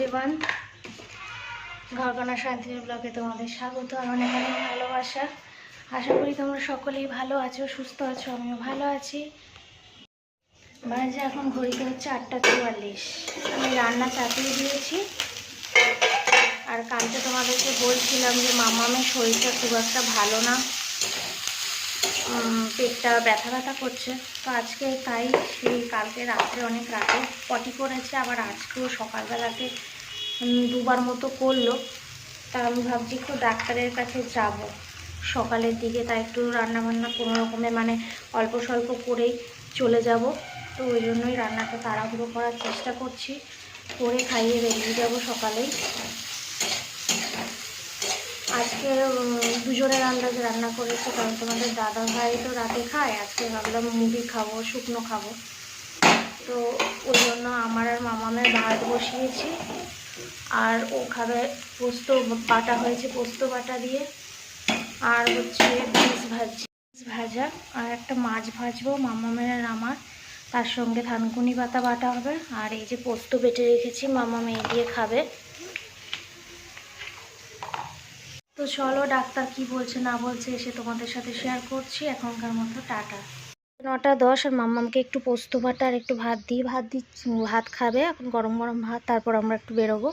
Everyone ঘরকোনা শান্তির ব্লগে তোমাদের স্বাগত আমার এখানে ভালোবাসা। আশা করি তোমরা সকলেই ভালো আছো, সুস্থ আছো, আমিও ভালো আছি। বাজে এখন ঘড়িতে হচ্ছে আটটা চুয়াল্লিশ। আমি রান্না চাপিয়ে দিয়েছি। আর কালকে তোমাদেরকে বলছিলাম যে মামামের শরীরটা খুব একটা ভালো না। পেটটা ব্যথা ব্যথা করছে। তো আজকে তাই সেই কালকে রাত্রে অনেক রাতে পটি করেছে, আবার আজকেও সকালবেলাতে দুবার মতো করল। তা আমি ভাবছি একটু ডাক্তারের কাছে যাব। সকালের দিকে তাই একটু রান্নাবান্না কোনো রকমে মানে অল্প স্বল্প করেই চলে যাব। তো ওই জন্যই রান্নাটা তাড়াহুড়ো করার চেষ্টা করছি। করে খাইয়ে বেরিয়ে যাব সকালেই। আজকে দুজনের আন্দাজে রান্না করেছি, কারণ তোমাদের দাদা ভাই তো রাতে খায়। আজকে ভাবলাম মুড়ি খাব, শুকনো খাব। তো ওই জন্য আমার আর মামামের ভাত বসিয়েছি। আর ও খাবে পোস্ত, বাটা হয়েছে পোস্ত বাটা দিয়ে। আর হচ্ছে বিষ ভাজি ভাজা। আর একটা মাছ ভাজবো মামামের আর আমার। তার সঙ্গে থানকুনি পাতা বাটা হবে। আর এই যে পোস্ত বেটে রেখেছি মামা মেয়ে দিয়ে খাবে। তো চলো ডাক্তার কি বলছে না বলছে এসে তোমাদের সাথে শেয়ার করছি এখনকার মতো, টাটা। নটা দশ আর মাম্মামকে একটু পোস্ত বাটা আর একটু ভাত দিই, ভাত দিচ্ছি ভাত খাবে, এখন গরম গরম ভাত, তারপর আমরা একটু বেরোবো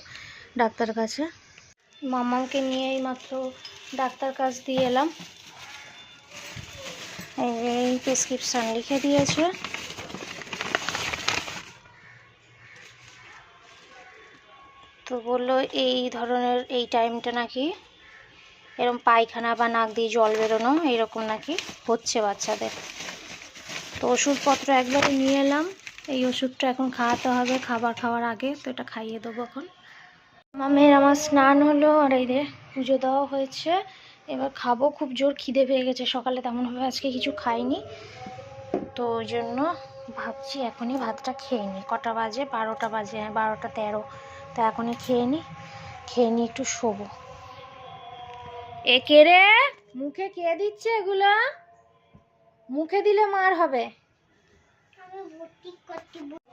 ডাক্তার কাছে। মাম্মামকে নিয়ে এই মাত্র ডাক্তার কাছ দিয়ে এলাম। এই প্রেসক্রিপশান লিখে দিয়েছে। তো বলল এই ধরনের এই টাইমটা নাকি এরকম পায়খানা বা নাক দিয়ে জল বেরোনো এইরকম নাকি হচ্ছে বাচ্চাদের। তো ওষুধপত্র একবারে নিয়ে এলাম। এই ওষুধটা এখন খাওয়াতে হবে, খাবার খাওয়ার আগে, তো এটা খাইয়ে দেবো এখন। মামের আমার স্নান হলো, আর এই রে পুজো দেওয়া হয়েছে, এবার খাব। খুব জোর খিদে পেয়ে গেছে, সকালে তেমনভাবে আজকে কিছু খাইনি। তো ওই জন্য ভাবছি এখনই ভাতটা খেয়ে নিই। কটা বাজে? বারোটা বাজে হ্যাঁ বারোটা তেরো। তো এখনই খেয়ে নিই। খেয়ে নিই একটু শোবো। এ কে রে? মুখে কে দিচ্ছে এগুলো? মুখে দিলে মার হবে।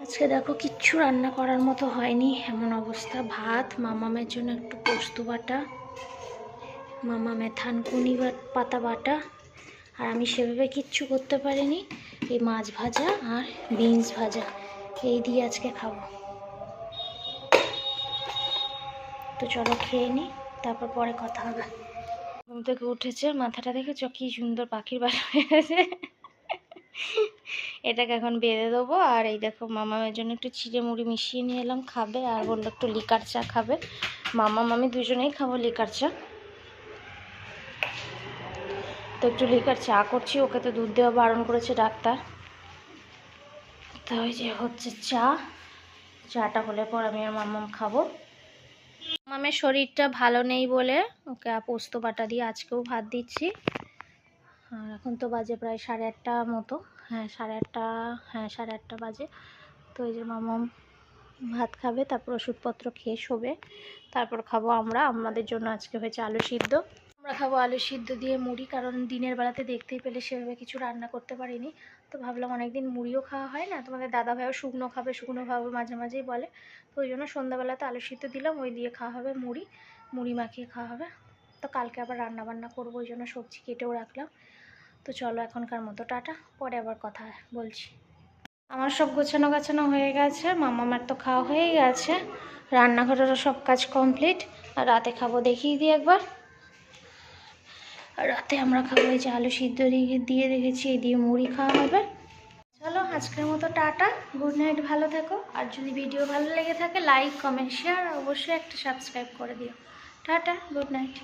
আজকে দেখো কিচ্ছু রান্না করার মতো হয়নি, এমন অবস্থা। ভাত মামামের জন্য একটু পোস্ত বাটা মামামে থানকুনি বা- পাতা বাটা, আর আমি সেভাবে কিচ্ছু করতে পারিনি। এই মাছ ভাজা আর বিনস ভাজা, এই দিয়ে আজকে খাব। তো চলো খেয়ে নিই তারপর পরে কথা হবে। ঘুম থেকে উঠেছে, মাথাটা দেখেছ কি সুন্দর পাখির বাসা হয়ে গেছে। এটাকে এখন বেঁধে দেবো। আর এই দেখো, মামামের জন্য একটু চিড়ে মুড়ি মিশিয়ে নিয়ে এলাম, খাবে। আর বলল একটু লিকার চা খাবে। মামা, মামি দুজনেই খাব লিকার চা। তো একটু লিকার চা করছি, ওকে তো দুধ দেওয়া বারণ করেছে ডাক্তার। তো ওই যে হচ্ছে চা। চাটা হলে পর আমি আর মামাম খাব। মামের শরীরটা ভালো নেই বলে ওকে পোস্ত বাটা দিয়ে আজকেও ভাত দিচ্ছি। আর এখন তো বাজে প্রায় সাড়ে আটটা মতো। হ্যাঁ সাড়ে আটটা হ্যাঁ সাড়ে আটটা বাজে। তো এই যে মামাম ভাত খাবে, তারপর ওষুধপত্র খেয়ে শোবে। তারপর খাব আমরা। আমাদের জন্য আজকে হয়েছে আলু সিদ্ধ। আমরা খাব আলু সিদ্ধ দিয়ে মুড়ি, কারণ দিনের বেলাতে দেখতেই পেলে সেভাবে কিছু রান্না করতে পারিনি। তো ভাবলাম অনেকদিন মুড়িও খাওয়া হয় না, তোমাদের দাদা ভাইও শুকনো খাবে শুকনো খাবে মাঝে মাঝেই বলে। তো ওই জন্য সন্ধ্যাবেলাতে আলু সিদ্ধ দিলাম, ওই দিয়ে খাওয়া হবে মুড়ি মুড়ি মাখিয়ে খাওয়া হবে। তো কালকে আবার রান্না বান্না করব, ওই জন্য সবজি কেটেও রাখলাম। তো চলো এখনকার মতো টাটা, পরে আবার কথা বলছি। আমার সব গোছানো গাছানো হয়ে গেছে, মামামার তো খাওয়া হয়েই গেছে। রান্নাঘরেরও সব কাজ কমপ্লিট, আর রাতে খাব দেখিয়ে দিই একবার। আর রাতে আমরা খাব এই যে আলু সিদ্ধ দিয়ে রেখেছি, এই দিয়ে মুড়ি খাওয়া হবে। চলো, আজকের মতো টাটা গুড নাইট ভালো থেকো। আর যদি ভিডিও ভালো লেগে থাকে লাইক কমেন্ট শেয়ার অবশ্যই একটা সাবস্ক্রাইব করে দিও। Tata good night